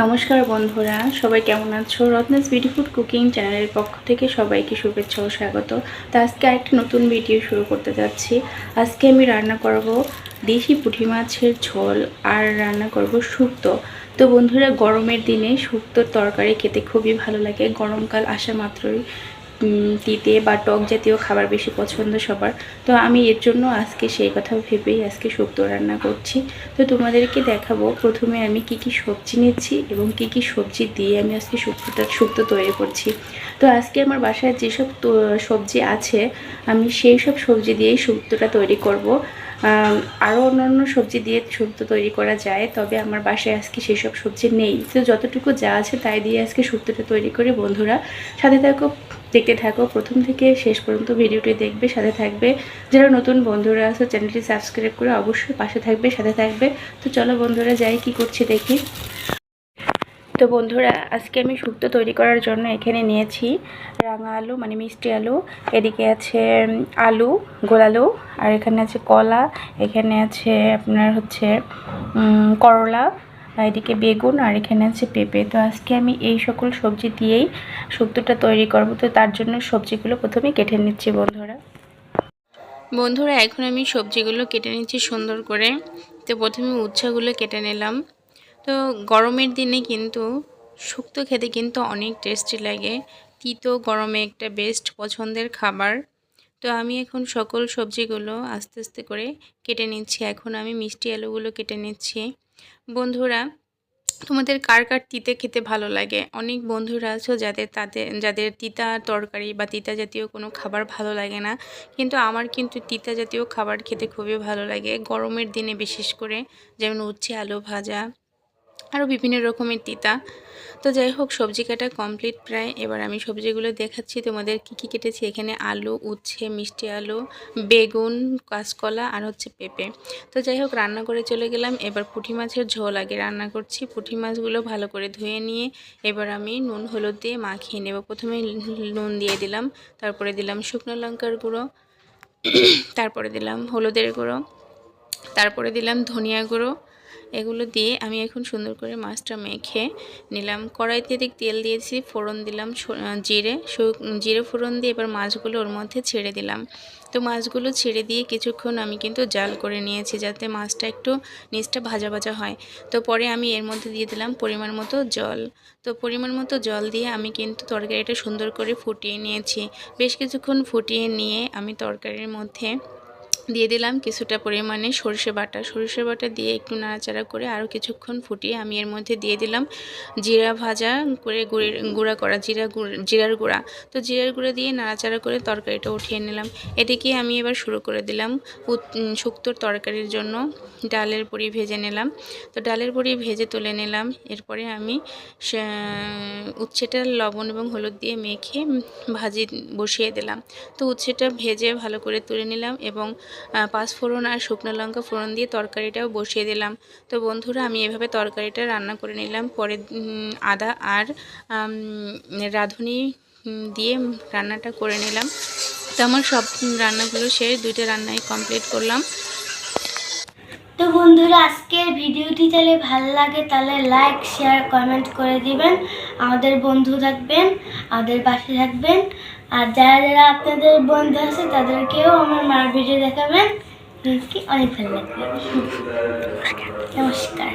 নমস্কার বন্ধুরা, সবাই কেমন আছো? রত্নাস বিউটি ফুড কুকিং চ্যানেলের পক্ষ থেকে সবাইকে শুভেচ্ছা ও স্বাগত। তো আজকে আরেকটা নতুন ভিডিও শুরু করতে যাচ্ছি। আজকে আমি রান্না করব দেশি পুঁটি মাছের ঝোল আর রান্না করব শুক্তো। তো বন্ধুরা, গরমের দিনে শুক্তোর তরকারি খেতে খুবই ভালো লাগে। গরমকাল আসা মাত্রই তিতে বা টক জাতীয় খাবার বেশি পছন্দ সবার। তো আমি এর জন্য আজকে সেই কথা ভেবেই আজকে শুক্তো রান্না করছি। তো তোমাদেরকে দেখাবো, প্রথমে আমি কি কি সবজি নিচ্ছি এবং কি কি সবজি দিয়ে আমি আজকে শুক্তোটা, শুক্তো তৈরি করছি। তো আজকে আমার বাসায় যেসব সবজি আছে, আমি সেই সব সবজি দিয়েই শুক্তোটা তৈরি করব। আরও অন্যান্য সবজি দিয়ে শুক্তো তৈরি করা যায়, তবে আমার বাসায় আজকে সেসব সবজি নেই। তো যতটুকু যা আছে তাই দিয়ে আজকে শুক্তোটা তৈরি করে, বন্ধুরা। সাথে থাকো, দেখতে থাকো। প্রথম থেকে শেষ পর্যন্ত ভিডিওটি দেখবে, সাথে থাকবে। যারা নতুন বন্ধুরা আছে, চ্যানেলটি সাবস্ক্রাইব করে অবশ্যই পাশে থাকবে, সাথে থাকবে। তো চলো বন্ধুরা, যাই কি করছে দেখি। তো বন্ধুরা, আজকে আমি শুক্তো তৈরি করার জন্য এখানে নিয়েছি রাঙা আলু মানে মিষ্টি আলু। এদিকে আছে আলু, গোল আলু, আর এখানে আছে কলা, এখানে আছে আপনার হচ্ছে করলা এদিকে বেগুন, আর এখানে আছে পেঁপে। তো আজকে আমি এই সকল সবজি দিয়েই শুক্তোটা তৈরি করব। তো তার জন্য সবজিগুলো প্রথমে কেটে নিচ্ছি বন্ধুরা। বন্ধুরা, এখন আমি সবজিগুলো কেটে নিচ্ছি সুন্দর করে। তো প্রথমে উচ্ছাগুলো কেটে নিলাম। তো গরমের দিনে কিন্তু শুক্তো খেতে কিন্তু অনেক টেস্টি লাগে। তিতো গরমে একটা বেস্ট পছন্দের খাবার। তো আমি এখন সকল সবজিগুলো আস্তে আস্তে করে কেটে নিচ্ছি। এখন আমি মিষ্টি আলুগুলো কেটে নিচ্ছি। বন্ধুরা, তোমাদের কার কার তিতে খেতে ভালো লাগে? অনেক বন্ধুরা আছো যাদের তাদের যাদের তিতা তরকারি বা তিতা জাতীয় কোনো খাবার ভালো লাগে না। কিন্তু আমার কিন্তু তিতা জাতীয় খাবার খেতে খুবই ভালো লাগে। গরমের দিনে বিশেষ করে যেমন উচ্ছে আলু ভাজা আরও বিভিন্ন রকমের তিতা। তো যাই হোক সবজি কাটা কমপ্লিট প্রায়। এবার আমি সবজিগুলো দেখাচ্ছি। তোমাদের কী কী কেটেছি? এখানে আলু, উচ্ছে, মিষ্টি আলু, বেগুন, কাঁচকলা আর হচ্ছে পেঁপে। তো যাই হোক রান্না করে চলে গেলাম। এবার পুঁটি মাছের ঝোল আগে রান্না করছি। পুঁটি মাছগুলো ভালো করে ধুয়ে নিয়ে এবার আমি নুন, হলুদ দিয়ে মাখিয়ে নেব। প্রথমে নুন দিয়ে দিলাম। তারপরে দিলাম শুকনো লঙ্কার গুঁড়ো। তারপরে দিলাম হলুদের গুঁড়ো। তারপরে দিলাম ধনিয়া গুঁড়ো। এগুলো দিয়ে আমি এখন সুন্দর করে মাছটা মেখে নিলাম। কড়াইতে দিক তেল দিয়েছি, ফোড়ন দিলাম জিরে জিরে ফোড়ন দিয়ে এবার মাছগুলো ওর মধ্যে ছেড়ে দিলাম। তো মাছগুলো ছেড়ে দিয়ে কিছুক্ষণ আমি কিন্তু জাল করে নিয়েছি যাতে মাছটা একটু নিচটা ভাজা ভাজা হয়। তো পরে আমি এর মধ্যে দিয়ে দিলাম পরিমাণ মতো জল। তো পরিমাণ মতো জল দিয়ে আমি কিন্তু তরকারিটা সুন্দর করে ফুটিয়ে নিয়েছি। বেশ কিছুক্ষণ ফুটিয়ে নিয়ে আমি তরকারির মধ্যে দিয়ে দিলাম কিছুটা পরিমাণে সরষে বাটা। সরষে বাটা দিয়ে একটু নাড়াচাড়া করে আরও কিছুক্ষণ ফুটিয়ে আমি এর মধ্যে দিয়ে দিলাম জিরা ভাজা করে গুঁড়ি- গুঁড়া করা জিরা জিরার গুঁড়া। তো জিরার গুঁড়া দিয়ে নাড়াচাড়া করে তরকারিটা উঠিয়ে নিলাম। এদিকে আমি এবার শুরু করে দিলাম শুক্তোর তরকারির জন্য ডালের বড়ি ভেজে নিলাম। তো ডালের বড়ি ভেজে তুলে নিলাম। এরপরে আমি উচ্ছেটা লবণ এবং হলুদ দিয়ে মেখে ভাজি, বসিয়ে দিলাম। তো উচ্ছেটা ভেজে ভালো করে তুলে নিলাম এবং পাঁচফোড়ন আর শুকনো লঙ্কা ফোড়ন দিয়ে তরকারিটাও বসিয়ে দিলাম। তো বন্ধুরা, আমি এভাবে তরকারিটা রান্না করে নিলাম। পরে আদা আর রাঁধুনি দিয়ে রান্নাটা করে নিলাম। তো আমার সব রান্নাগুলো শেষ। দুইটা রান্নাই কমপ্লিট করলাম। তো বন্ধুরা আজকের ভিডিওটি তাহলে ভালো লাগে, তাহলে লাইক শেয়ার কমেন্ট করে দিবেন। আমাদের বন্ধু থাকবেন, আমাদের পাশে থাকবেন। আর যারা যারা আপনাদের বন্ধু আছে, তাদেরকেও আমার মার ভিডিও দেখাবেন। অনেক ভালো লাগবে নমস্কার।